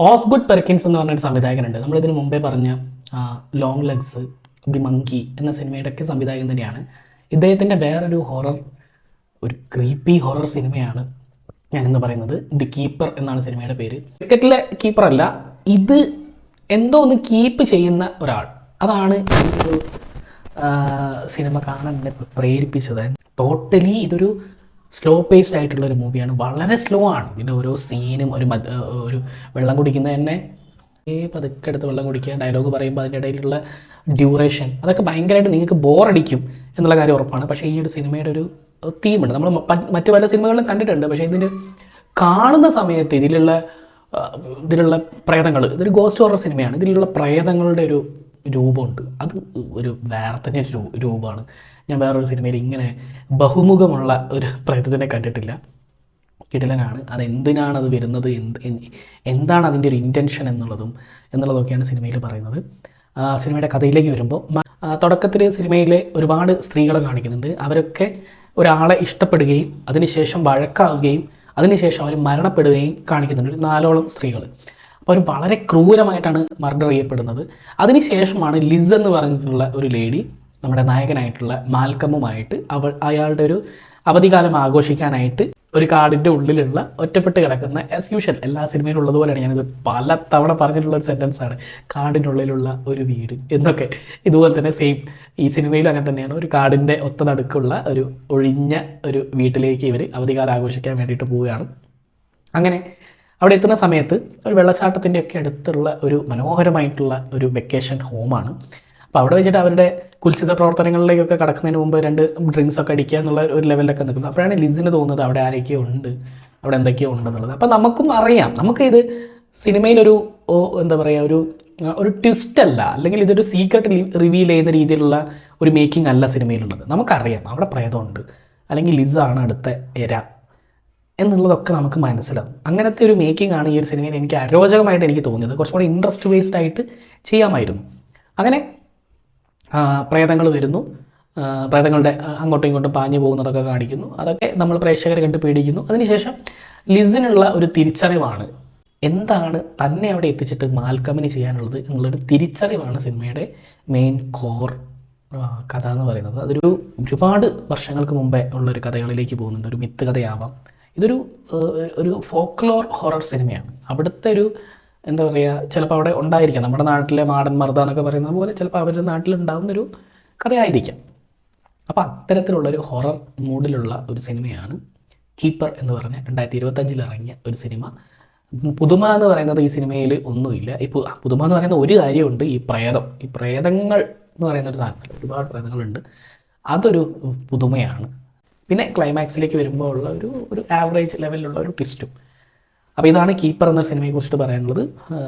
Osgood Perkins എന്ന് പറഞ്ഞൊരു സംവിധായകനുണ്ട്. നമ്മളിതിന് മുമ്പേ പറഞ്ഞ ലോങ് ലെഗ്സ് ദി മങ്കി എന്ന സിനിമയുടെ ഒക്കെ സംവിധായകൻ തന്നെയാണ്. ഇദ്ദേഹത്തിന്റെ വേറൊരു ഹൊറർ ഒരു ക്രീപ്പി ഹൊറർ സിനിമയാണ് ഞാനെന്ന് പറയുന്നത്. ദി കീപ്പർ എന്നാണ് സിനിമയുടെ പേര്. ക്രിക്കറ്റിലെ കീപ്പർ അല്ല ഇത് എന്തോ ഒന്ന് കീപ്പ് ചെയ്യുന്ന ഒരാൾ. അതാണ് ഈ ഒരു സിനിമ കാണാൻ എന്നെ പ്രേരിപ്പിച്ചത്. ടോട്ടലി ഇതൊരു സ്ലോ പേസ്ഡ് ആയിട്ടുള്ള ഒരു മൂവിയാണ് വളരെ സ്ലോ ആണ്. ഇതിന്റെ ഓരോ സീനും ഒരു മത് ഒരു വെള്ളം കുടിക്കുന്നത് തന്നെ. ഏ പതുക്കെ എടുത്ത് വെള്ളം കുടിക്കുക ഡയലോഗ് പറയുമ്പോൾ അതിന്റെ ഇടയിലുള്ള ഡ്യൂറേഷൻ അതൊക്കെ ഭയങ്കരമായിട്ട് നിങ്ങൾക്ക് ബോറടിക്കും എന്നുള്ള കാര്യം ഉറപ്പാണ്. പക്ഷേ ഈ ഒരു സിനിമയുടെ ഒരു തീമുണ്ട് നമ്മൾ മറ്റു പല സിനിമകളിലും കണ്ടിട്ടുണ്ട്. പക്ഷേ ഇതിന്റെ കാണുന്ന സമയത്ത് ഇതിലുള്ള ഇതിലുള്ള പ്രേതങ്ങൾ ഇതൊരു ഗോസ്റ്റ് ഹോറർ സിനിമയാണ് ഇതിലുള്ള പ്രേതങ്ങളുടെ ഒരു രൂപമുണ്ട്. അത് ഒരു വേറെ തന്നെ ഒരു രൂപമാണ്. ഞാൻ വേറൊരു സിനിമയിൽ ഇങ്ങനെ ബഹുമുഖമുള്ള ഒരു പ്രേതത്തിനെ കണ്ടിട്ടില്ല. കിടലനാണ്. അത് എന്തിനാണ് അത് വരുന്നത്? എന്ത് എന്താണ് അതിന്റെ ഒരു ഇന്റൻഷൻ എന്നുള്ളതും എന്നുള്ളതൊക്കെയാണ് സിനിമയിൽ പറയുന്നത്. സിനിമയുടെ കഥയിലേക്ക് വരുമ്പോൾ തുടക്കത്തിൽ സിനിമയിലെ ഒരുപാട് സ്ത്രീകളെ കാണിക്കുന്നുണ്ട്. അവരൊക്കെ ഒരാളെ ഇഷ്ടപ്പെടുകയും അതിനുശേഷം വഴക്കാവുകയും അതിനുശേഷം അവർ മരണപ്പെടുകയും കാണിക്കുന്നുണ്ട്. നാലോളം സ്ത്രീകൾ അവർ വളരെ ക്രൂരമായിട്ടാണ് മർഡർ ചെയ്യപ്പെടുന്നത്. അതിനുശേഷമാണ് ലിസ് എന്ന് പറഞ്ഞിട്ടുള്ള ഒരു ലേഡി നമ്മുടെ നായകനായിട്ടുള്ള മാൽക്കമ്മുമായിട്ട് അവൾ അയാളുടെ ഒരു അവധികാലം ആഘോഷിക്കാനായിട്ട് ഒരു കാടിന്റെ ഉള്ളിലുള്ള ഒറ്റപ്പെട്ട് കിടക്കുന്ന ആസ് യൂഷ്വൽ എല്ലാ സിനിമയിലും ഉള്ളതുപോലെയാണ്. ഞാനിത് പല തവണ പറഞ്ഞിട്ടുള്ള ഒരു സെന്റൻസ് ആണ്. ഉള്ളിലുള്ള ഒരു വീട് എന്നൊക്കെ. ഇതുപോലെ തന്നെ സെയിം ഈ സിനിമയിലും അങ്ങനെ തന്നെയാണ്. ഒരു കാടിന്റെ ഒത്ത നടുക്കുള്ള ഒരു ഒഴിഞ്ഞ ഒരു വീട്ടിലേക്ക് ഇവർ അവധികാലം ആഘോഷിക്കാൻ വേണ്ടിയിട്ട് പോവുകയാണ്. അങ്ങനെ അവിടെ എത്തുന്ന സമയത്ത് ഒരു വെള്ളച്ചാട്ടത്തിന്റെ ഒക്കെ അടുത്തുള്ള ഒരു മനോഹരമായിട്ടുള്ള ഒരു വെക്കേഷൻ ഹോമാണ് അപ്പോൾ അവിടെ വെച്ചിട്ട് അവരുടെ കുൽസിത പ്രവർത്തനങ്ങളിലേക്കൊക്കെ കടക്കുന്നതിന് മുമ്പ് രണ്ട് ഡ്രിങ്ക്സ് ഒക്കെ അടിക്കുക എന്നുള്ള ഒരു ലെവലിലൊക്കെ നിൽക്കുന്നത് അപ്പോഴാണ് ലിസിന് തോന്നുന്നത് അവിടെ ആരൊക്കെയോ ഉണ്ട് അവിടെ എന്തൊക്കെയോ ഉണ്ടെന്നുള്ളത് അപ്പോൾ നമുക്കും അറിയാം നമുക്കിത് സിനിമയിലൊരു എന്താ പറയുക ഒരു ഒരു ട്വിസ്റ്റ് അല്ല. അല്ലെങ്കിൽ ഇതൊരു സീക്രട്ട് റിവീൽ ചെയ്യുന്ന രീതിയിലുള്ള ഒരു മേക്കിംഗ് അല്ല സിനിമയിലുള്ളത് നമുക്കറിയാം അവിടെ പ്രേതമുണ്ട്. അല്ലെങ്കിൽ ലിസാണ് അടുത്ത എര. എന്നുള്ളതൊക്കെ നമുക്ക് മനസ്സിലാവും. അങ്ങനത്തെ ഒരു മേക്കിംഗ് ആണ് ഈ ഒരു സിനിമയിൽ എനിക്ക് അരോചകമായിട്ട് എനിക്ക് തോന്നിയത്. കുറച്ചും കൂടി ഇൻട്രസ്റ്റ് ബേസ്ഡ് ആയിട്ട് ചെയ്യാമായിരുന്നു. അങ്ങനെ പ്രേതങ്ങൾ വരുന്നു. പ്രേതങ്ങളുടെ അങ്ങോട്ടും ഇങ്ങോട്ടും പാഞ്ഞു പോകുന്നതൊക്കെ കാണിക്കുന്നു. അതൊക്കെ നമ്മൾ പ്രേക്ഷകരെ കണ്ട് പേടിക്കുന്നു. അതിനുശേഷം ലിസിനുള്ള ഒരു തിരിച്ചറിവാണ്. എന്താണ് തന്നെ അവിടെ എത്തിച്ചിട്ട് മാൽക്കമിന് ചെയ്യാനുള്ളത് എന്നുള്ളൊരു തിരിച്ചറിവാണ് സിനിമയുടെ മെയിൻ കോർ കഥ എന്ന് പറയുന്നത്. അതൊരു ഒരുപാട് വർഷങ്ങൾക്ക് മുമ്പേ ഉള്ളൊരു കഥകളിലേക്ക് പോകുന്നുണ്ട്. ഒരു മിത്ത് കഥയാവാം. ഇതൊരു ഒരു ഫോക്ലോർ ഹൊറർ സിനിമയാണ് അവിടുത്തെ ഒരു എന്താ പറയുക ചിലപ്പോൾ അവിടെ ഉണ്ടായിരിക്കാം. നമ്മുടെ നാട്ടിലെ മാടൻ മർദ്ദ എന്നൊക്കെ പറയുന്നത് പോലെ ചിലപ്പോൾ അവരുടെ നാട്ടിലുണ്ടാകുന്നൊരു കഥയായിരിക്കാം. അപ്പോൾ അത്തരത്തിലുള്ളൊരു ഹൊറർ മൂഡിലുള്ള ഒരു സിനിമയാണ് കീപ്പർ എന്ന് പറഞ്ഞ രണ്ടായിരത്തി ഇരുപത്തഞ്ചിൽ ഇറങ്ങിയ ഒരു സിനിമ പുതുമ എന്ന് പറയുന്നത് ഈ സിനിമയിൽ ഒന്നുമില്ല. ഈ പുതുമ എന്ന് പറയുന്ന ഒരു കാര്യമുണ്ട് ഈ പ്രേതം. ഈ പ്രേതങ്ങൾ എന്ന് പറയുന്ന ഒരു സാധനം ഒരുപാട് പ്രേതങ്ങളുണ്ട്. അതൊരു പുതുമയാണ്. പിന്നെ ക്ലൈമാക്സിലേക്ക് വരുമ്പോൾ ഉള്ള ഒരു ഒരു ആവറേജ് ലെവലിലുള്ള ഒരു ട്വിസ്റ്റും അപ്പോൾ ഇതാണ് കീപ്പർ എന്ന സിനിമയെ കുറിച്ചിട്ട് പറയാനുള്ളത്.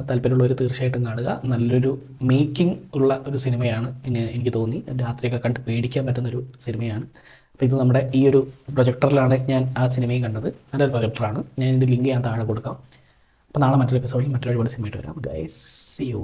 താല്പര്യമുള്ളവർ തീർച്ചയായിട്ടും കാണുക. നല്ലൊരു മേക്കിംഗ് ഉള്ള ഒരു സിനിമയാണ് പിന്നെ എനിക്ക് തോന്നി. രാത്രിയൊക്കെ കണ്ട് പേടിക്കാൻ പറ്റുന്നൊരു സിനിമയാണ് അപ്പോൾ ഇത് നമ്മുടെ ഈ ഒരു പ്രൊജക്ടറിലാണ് ഞാൻ ആ സിനിമയും കണ്ടത്. നല്ലൊരു പ്രൊജക്ടറാണ് ഞാൻ ഇതിന്റെ ലിങ്ക് ഞാൻ താഴെ കൊടുക്കാം. അപ്പോൾ നാളെ മറ്റൊരു എപ്പിസോഡിൽ മറ്റൊരു സിനിമയായിട്ട് വരാം. Guys U